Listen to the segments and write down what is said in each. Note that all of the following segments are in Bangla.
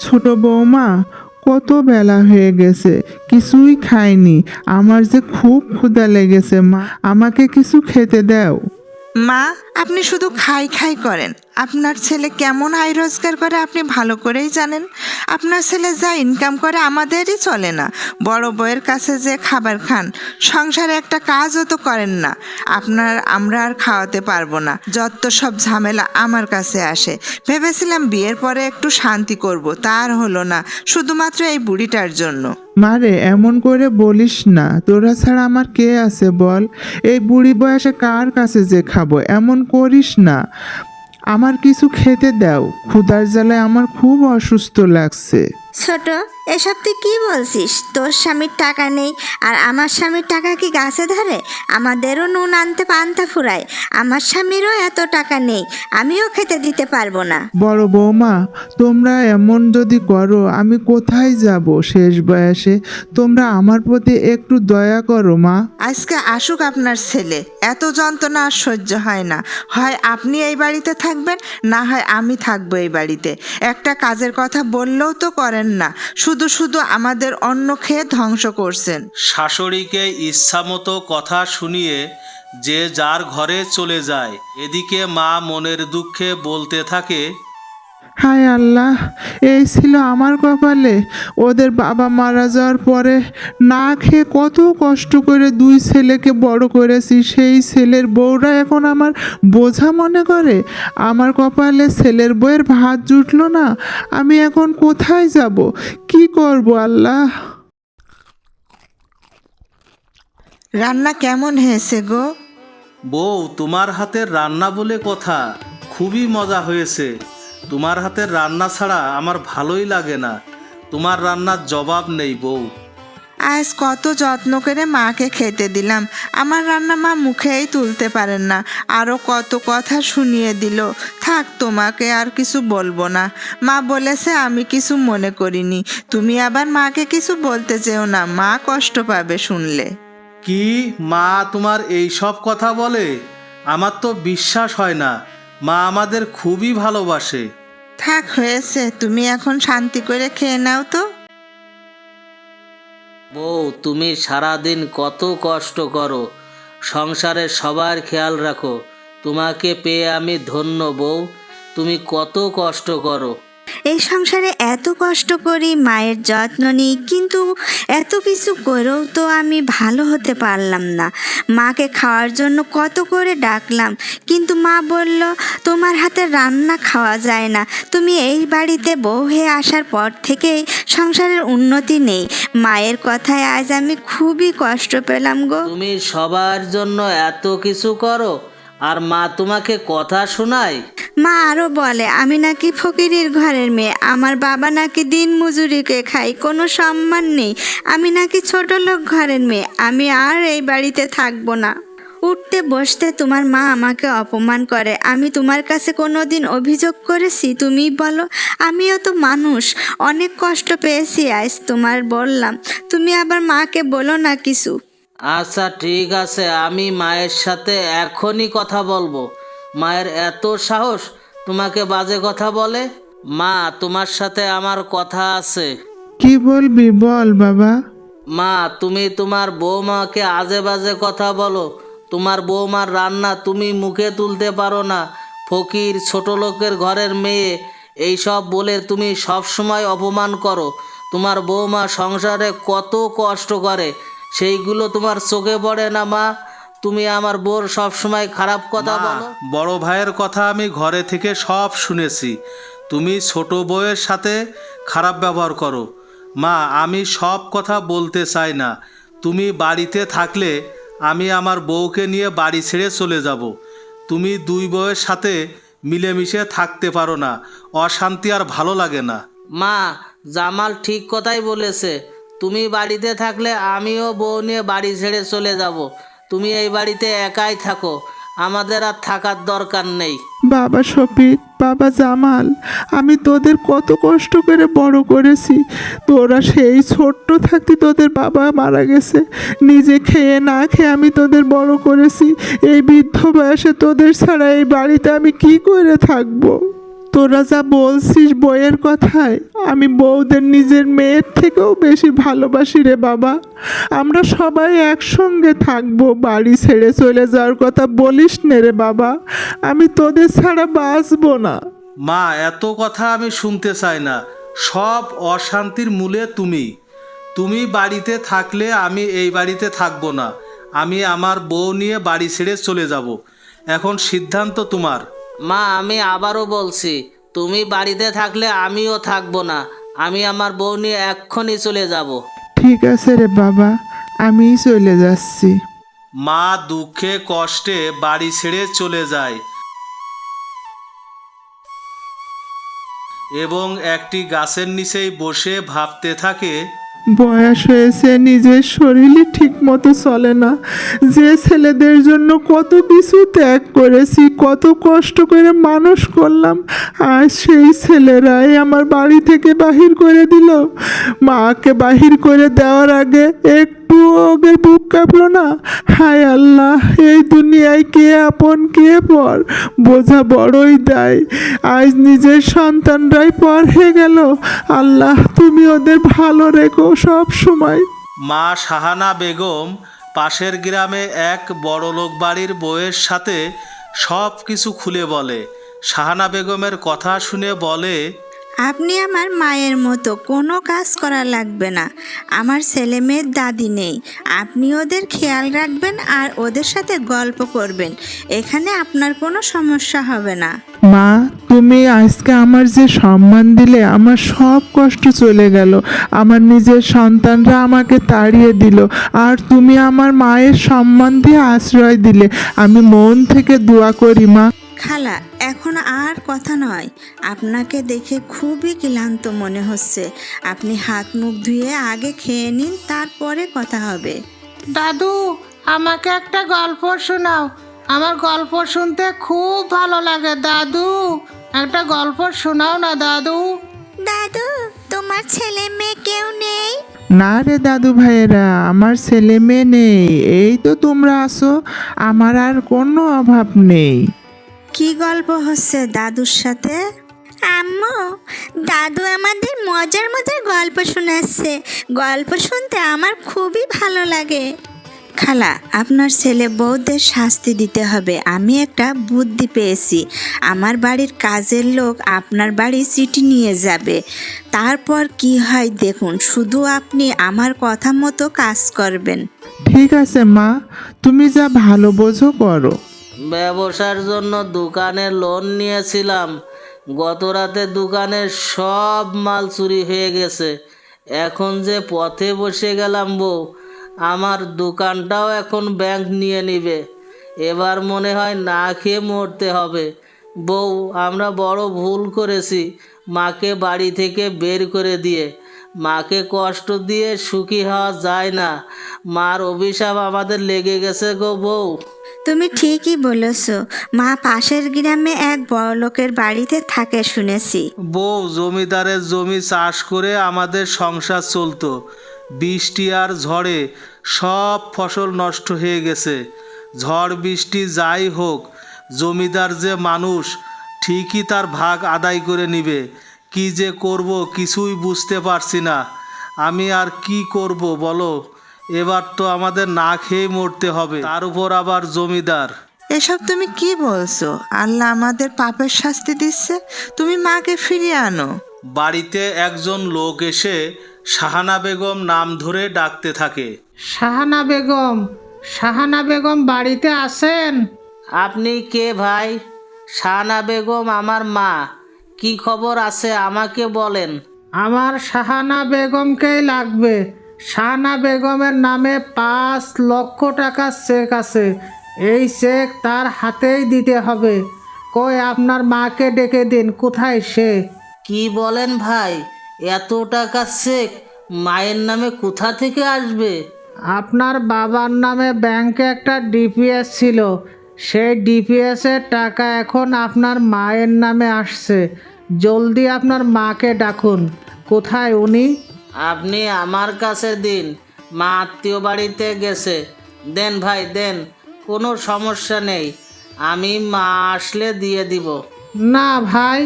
ছোট বৌমা, কত বেলা হয়ে গেছে, কিছুই খাইনি। আমার যে খুব ক্ষুধা লেগেছে, মা, আমাকে কিছু খেতে দাও। মা, আপনি শুধু খাই খাই করেন। আপনার ছেলে কেমন আয় রোজগার করে আপনি ভালো করেই জানেন। আপনার ছেলে যা ইনকাম করে আমাদেরই চলে না। বড় বউয়ের কাছে যে খাবার খান, সংসারে একটা কাজও তো করেন না। আপনার, আমরা আর খাওয়াতে পারব না। যত সব ঝামেলা আমার কাছে আসে। ভেবেছিলাম বিয়ের পরে একটু শান্তি করব তার হলো না। শুধুমাত্র এই বুড়িটার জন্য। মারে এমন করে বলিস না। তোরা ছাড়া আমার কে আছে বল? এই বুড়ি বয়সে কার কাছে যে খাব? এমন করিস না। আমার কিছু খেতে দাও। ক্ষুধার জ্বালায় আমার খুব অসুস্থ লাগছে। ছোট এসব তুই কি বলছিস? তোর স্বামীর টাকা নেই আর আমার স্বামীর টাকা কি গাছে ধরে? আমাদেরও নুন আনতে পান্তা ফুরায় আমার স্বামীরও এত টাকা নেই আমিও খেতে দিতে পারব না। বড় বৌমা তোমরা এমন যদি করো আমি কোথায় যাব শেষ বয়সে? তোমরা আমার প্রতি একটু দয়া করো মা। আজকে আসুক আপনার ছেলে এত যন্ত্রণা আর সহ্য হয় না। হয় আপনি এই বাড়িতে থাকবেন না হয় আমি থাকব এই বাড়িতে। একটা কাজের কথা বললেও তো করেন না। শুধু শুধু আমাদের অন্ন খেয়ে ধ্বংস করছেন। শাশুড়িকে ইচ্ছামতো কথা শুনিয়ে যে যার ঘরে চলে যায়, এদিকে মা মনের দুঃখে বলতে থাকে হায় আল্লাহ এই ছিল আমার কপালে। ওদের বাবা মারা যাওয়ার পরে না খেয়ে কত কষ্ট করে দুই ছেলেকে বড় করেছি সেই ছেলের বউরা এখন আমার বোঝা মনে করে। আমার কপালে ছেলের বউয়ের ভাত জুটলো না আমি এখন কোথায় যাব? কি করব আল্লাহ? রান্না কেমন হয়েছে গো? বউ তোমার হাতের রান্না বলে কথা খুবই মজা হয়েছে। তোমার হাতের রান্না ছাড়া আমার ভালোই লাগে না। তোমার রান্নার জবাব নেই বউ। আজ কত যত্ন করে মাকে খেতে দিলাম। আমার রান্না মা মুখেই তুলতে পারেন না। আরও কত কথা শুনিয়ে দিল। থাক তোমাকে আর কিছু বলব না। মা বলেছে আমি কিছু মনে করিনি। তুমি আবার মাকে কিছু বলতে চেও না। মা কষ্ট পাবে শুনলে। কি মা তোমার এই সব কথা বলে? আমার তো বিশ্বাস হয় না। মা আমাদের খুবই ভালোবাসে। থাক হয়েছে। তুমি এখন শান্তি করে খেয়ে নাও তো। বউ তুমি সারাদিন কত কষ্ট করো। সংসারে সবার খেয়াল রাখো। তোমাকে পেয়ে আমি ধন্য বউ। তুমি কত কষ্ট করো। এই সংসারে এত কষ্ট করি, মায়ের যত্ন নিই, কিন্তু এত কিছু করেও তো আমি ভালো হতে পারলাম না। মাকে খাওয়ার জন্য কত করে ডাকলাম, কিন্তু মা বলল, তোমার হাতে রান্না খাওয়া যায় না। তুমি এই বাড়িতে বউ হয়ে আসার পর থেকেই সংসারের উন্নতি নেই। মায়ের কথায় আজ আমি খুবই কষ্ট পেলাম গো। তুমি সবার জন্য এত কিছু করো আর মা তোমাকে কথা শোনায়? মা আরও বলে, আমি নাকি ফকিরের ঘরের মেয়ে। আমার বাবা নাকি দিন মজুরিকে খাই কোনো সম্মান নেই। আমি নাকি ছোট লোক ঘরের মেয়ে। আমি আর এই বাড়িতে থাকব না। উঠতে বসতে তোমার মা আমাকে অপমান করে। আমি তোমার কাছে কোনো দিন অভিযোগ করেছি? তুমি বলো, আমিও তো মানুষ। অনেক কষ্ট পেয়েছি, আজ তোমার বললাম। তুমি আবার মাকে বলো না কিছু। আচ্ছা ঠিক আছে আমি মায়ের সাথে এখনই কথা বলব। মায়ের এত সাহস তোমাকে বাজে কথা বলে? মা তোমার সাথে আমার কথা আছে। কি বলবি বল বাবা। মা তুমি তোমার বৌমাকে আজে বাজে কথা বলো। তোমার বৌমার রান্না তুমি মুখে তুলতে পারো না। ফকির ছোট লোকের ঘরের মেয়ে এইসব বলে তুমি সব সময় অপমান করো। তোমার বৌমা সংসারে কত কষ্ট করে। সেইগুলো তোমার চোখে পড়ে না মা। তুমি আমার বোর সব সময় খারাপ কথা বলো। বড় ভাইয়ের কথা আমি ঘরে থেকে সব শুনেছি। তুমি ছোট বউয়ের সাথে খারাপ ব্যবহার করো। মা আমি সব কথা বলতে চাই না। তুমি বাড়িতে থাকলে আমি আমার বউকে নিয়ে বাড়ি ছেড়ে চলে যাব। তুমি দুই বউয়ের সাথে মিলেমিশে থাকতে পারো না। অশান্তি আর ভালো লাগে না। মা জামাল ঠিক কথাই বলেছে। তুমি বাড়িতে থাকলে আমিও বউ নিয়ে বাড়ি ছেড়ে চলে যাব। তুমি এই বাড়িতে একাই থাকো। আমাদের আর থাকার দরকার নেই। বাবা শফিক, বাবা জামাল, আমি তোদের কত কষ্ট করে বড় করেছি। তোরা সেই ছোট্ট থাকতে তোদের বাবা মারা গেছে। নিজে খেয়ে না খেয়ে আমি তোদের বড় করেছি। এই বৃদ্ধ বয়সে তোদের ছাড়া এই বাড়িতে আমি কি করে থাকব? তোরা যা বলছিস বইয়ের কথায়, আমি বউদের নিজের মেয়ের থেকেও বেশি ভালোবাসি রে বাবা। আমরা সবাই একসঙ্গে থাকব, বাড়ি ছেড়ে চলে যাওয়ার কথা বলিস নে রে বাবা। আমি তোদের ছাড়া বাঁচবো না। মা, এত কথা আমি শুনতে চাই না। সব অশান্তির মূলে তুমি। তুমি বাড়িতে থাকলে আমি এই বাড়িতে থাকব না। আমি আমার বউ নিয়ে বাড়ি ছেড়ে চলে যাব। এখন সিদ্ধান্ত তোমার। মা আমি আবারও বলছি তুমি বাড়িতে থাকলে আমিও থাকব না। আমি আমার বউ নিয়ে এক্ষুনি চলে যাব। ঠিক আছে রে বাবা আমি চলে যাচ্ছি। মা দুঃখে কষ্টে বাড়ি ছেড়ে চলে যায়। এবং একটি গাছের নিচেই বসে ভাবতে থাকে বয়স হয়েছে, নিজের শরীরই ঠিক মতো চলে না। যে ছেলেদের জন্য কত কিছু ত্যাগ করেছি, কত কষ্ট করে মানুষ করলাম আর সেই ছেলেরাই আমার বাড়ি থেকে বাহির করে দিল। মাকে বাহির করে দেওয়ার আগে একটু ওদের বুক কাঁপলো না? হায় আল্লাহ, এই দুনিয়ায় কে আপন, কে পর? বোঝা বড়ই দেয়। আজ নিজের সন্তানরাই পর হয়ে গেল। আল্লাহ, তুমি ওদের ভালো রেখো সব সময়। মা শাহানা বেগম পাশের গ্রামে এক বড়লোক বাড়ির বউয়ের সাথে সব কিছু খুলে বলে। শাহানা বেগমের কথা শুনে বলে আপনি আমার মায়ের মতো কোনো কাজ করা লাগবে না। আমার ছেলে মেয়ের দাদি নেই। আপনি ওদের খেয়াল রাখবেন আর ওদের সাথে গল্প করবেন। এখানে আপনার কোনো সমস্যা হবে না। মা তুমি আজকে আমার যে সম্মান দিলে আমার সব কষ্ট চলে গেল। আমার নিজের সন্তানরা আমাকে তাড়িয়ে দিল আর তুমি আমার মায়ের সম্মান দিয়ে আশ্রয় দিলে। আমি মন থেকে দোয়া করি মা। খালা এখন আর কথা নয়। আপনাকে দেখে খুবই ক্লান্ত মনে হচ্ছে। আপনি হাত মুখ ধুয়ে আগে খেয়ে নিন তারপরে কথা হবে। দাদু আমাকে একটা গল্প শোনাও। আমার গল্প শুনতে খুব ভালো লাগে দাদু। একটা গল্প শোনাও না দাদু। দাদু তোমার ছেলে মেয়ে কেউ নেই? না রে দাদু ভাইয়েরা আমার ছেলে মেয়ে নেই। এই তো তোমরা আসো আমার আর কোনো অভাব নেই। কি গল্প হচ্ছে দাদুর সাথে? আম্মু দাদু আমাদের মজার মজার গল্প শোনাচ্ছে। গল্প শুনতে আমার খুবই ভালো লাগে। খালা আপনার ছেলে বউদের শাস্তি দিতে হবে। আমি একটা বুদ্ধি পেয়েছি। আমার বাড়ির কাজের লোক আপনার বাড়ি চিঠি নিয়ে যাবে। তারপর কি হয় দেখুন শুধু আপনি আমার কথা মতো কাজ করবেন। ঠিক আছে মা তুমি যা ভালো বোঝো করো। ব্যবসার জন্য দোকানে লোন নিয়েছিলাম। গত রাতে দোকানের সব মাল চুরি হয়ে গেছে। এখন যে পথে বসে গেলাম বউ, আমার দোকানটাও এখন ব্যাংক নিয়ে নিবে। এবার মনে হয় না খেয়ে মরতে হবে। বউ, আমরা বড় ভুল করেছি। মাকে বাড়ি থেকে বের করে দিয়ে। মাকে কষ্ট দিয়ে সুখী হওয়া যায় না। মার অভিশাপ আমাদের লেগে গেছে গো বউ। তুমি ঠিকই বলেছ। মা পাশের গ্রামে এক বড়লোকের বাড়িতে থাকে শুনেছি। বউ জমিদারের জমি চাষ করে আমাদের সংসার চলতো। বৃষ্টি আর ঝড়ে সব ফসল নষ্ট হয়ে গেছে। ঝড় বৃষ্টি যাই হোক, জমিদার যে মানুষ, ঠিকই তার ভাগ আদায় করে নিবে। কি যে করব কিছুই বুঝতে পারছি না। আমি আর কি করব বলো? এবার তো আমাদের না খেয়ে মরতে হবে। তার উপর আবার জমিদার। এসব তুমি কি বলছো? আল্লাহ আমাদের পাপের শাস্তি দিচ্ছে তুমি মাকে ফিরিয়ে আনো। বাড়িতে একজন লোক এসে শাহানা বেগম নাম ধরে ডাকতে থাকে। শাহানা বেগম শাহানা বেগম বাড়িতে আছেন? আপনি কে ভাই? শাহানা বেগম আমার মা। কি খবর আছে আমাকে বলেন। আমার শাহানা বেগমকেই লাগবে। শাহানা বেগমের নামে পাঁচ লক্ষ টাকার চেক আছে। এই চেক তার হাতেই দিতে হবে। কই আপনার মাকে ডেকে দিন কোথায় সে? কি বলেন ভাই এত টাকা চেক মায়ের নামে কোথা থেকে আসবে? আপনার বাবার নামে ব্যাংকে একটা ডিপিএস ছিল। সেই ডিপিএসের টাকা এখন আপনার মায়ের নামে আসছে। জলদি আপনার মাকে ডাকুন। কোথায় উনি? আপনি আমার কাছে দিন মা আত্মীয় বাড়িতে গেছে। দেন ভাই দেন কোনো সমস্যা নেই আমি মা আসলে দিয়ে দিব। না ভাই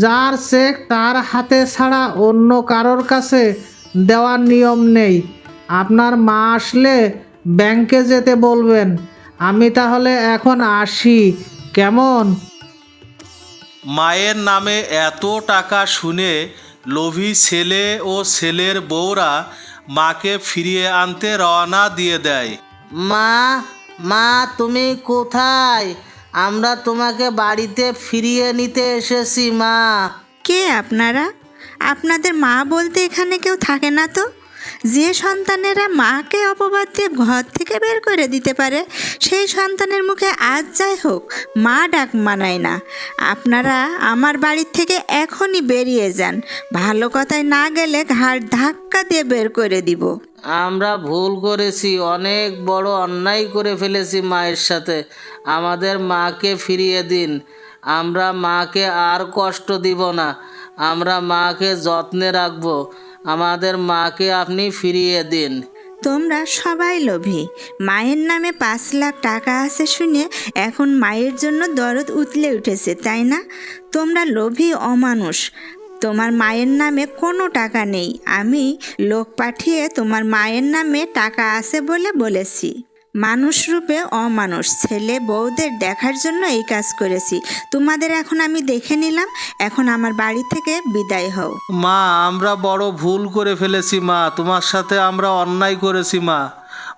যার চেক তার হাতে ছাড়া অন্য কারোর কাছে দেওয়ার নিয়ম নেই। আপনার মা আসলে ব্যাংকে যেতে বলবেন। আমি তাহলে এখন আসি। কেমন? মায়ের নামে এত টাকা শুনে লোভী ছেলে ও ছেলের বউরা মাকে ফিরিয়ে আনতে রওনা দিয়ে দেয়। মা মা তুমি কোথায়? আমরা তোমাকে বাড়িতে ফিরিয়ে নিতে এসেছি মা। কে আপনারা? আপনাদের মা বলতে এখানে কেউ থাকে না তো? যে সন্তানেরা মাকে অপবাদ দিয়ে ঘর থেকে বের করে দিতে পারে, সেই সন্তানের মুখে আজ যাই হোক, মা ডাক মানায় না। আপনারা আমার বাড়ির থেকে এখনই বেরিয়ে যান। ভালো কথায় না গেলে ঘাড় ধাক্কা দিয়ে বের করে দিব। আমরা ভুল করেছি, অনেক বড় অন্যায় করে ফেলেছি মায়ের সাথে। আমাদের মাকে ফিরিয়ে দিন। আমরা মাকে আর কষ্ট দিব না। আমরা মাকে যত্নে রাখব। আমাদের মাকে আপনি ফিরিয়ে দিন। তোমরা সবাই লোভী। মায়ের নামে পাঁচ লাখ টাকা আছে শুনে এখন মায়ের জন্য দরদ উতলে উঠেছে, তাই না? তোমরা লোভী অমানুষ। তোমার মায়ের নামে কোনো টাকা নেই। আমি লোক পাঠিয়ে তোমার মায়ের নামে টাকা আছে বলে বলেছি। মানুষ রূপে অমানুষ। ছেলে বউদের দেখার জন্য এই কাজ করেছি। তোমাদের এখন আমি দেখে নিলাম এখন আমার বাড়ি থেকে বিদায় হও। মা আমরা বড় ভুল করে ফেলেছি মা তোমার সাথে আমরা অন্যায় করেছি মা।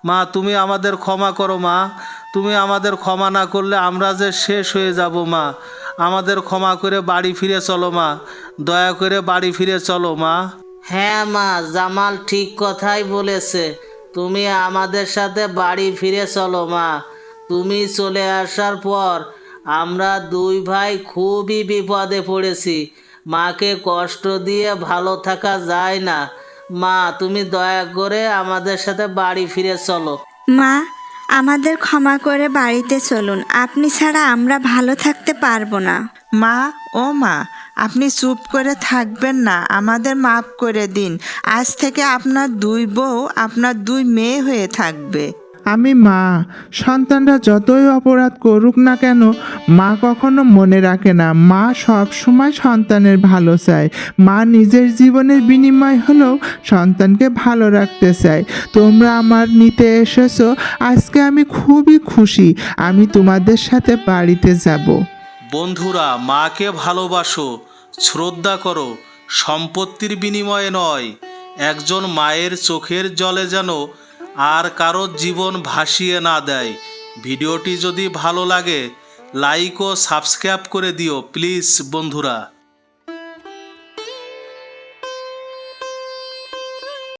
মা তুমি আমাদের ক্ষমা করো মা। তুমি আমাদের ক্ষমা না করলে আমরা যে শেষ হয়ে যাব মা। আমাদের ক্ষমা করে বাড়ি ফিরে চলো মা। দয়া করে বাড়ি ফিরে চলো মা। হ্যাঁ মা জামাল ঠিক কথাই বলেছে। তুমি আমাদের সাথে বাড়ি ফিরে চলো মা। তুমি চলে আসার পর আমরা দুই ভাই খুবই বিপদে পড়েছি। মাকে কষ্ট দিয়ে ভালো থাকা যায় না। মা তুমি দয়া করে আমাদের সাথে বাড়ি ফিরে চলো। মা আমাদের ক্ষমা করে বাড়িতে চলুন। আপনি ছাড়া আমরা ভালো থাকতে পারব না। মা ও মা আপনি চুপ করে থাকবেন না আমাদের মাফ করে দিন। আজ থেকে আপনার দুই বউ আপনার দুই মেয়ে হয়ে থাকবে। আমি মা সন্তানরা যতই অপরাধ করুক না কেন মা কখনো মনে রাখে না মা সব সময় সন্তানের ভালো চায়। মা নিজের জীবনের বিনিময় হলেও সন্তানকে ভালো রাখতে চায়। তোমরা আমার নিতে এসেছ আজকে আমি খুবই খুশি আমি তোমাদের সাথে বাড়িতে যাব। বন্ধুরা মাকে ভালোবাসো। শ্রদ্ধা করো, সম্পত্তির বিনিময়ে নয়, একজন মায়ের চোখের জলে যেন আর কারোর জীবন ভাসিয়ে না দেয়। ভিডিওটি যদি ভালো লাগে লাইক ও সাবস্ক্রাইব করে দিও প্লিজ বন্ধুরা।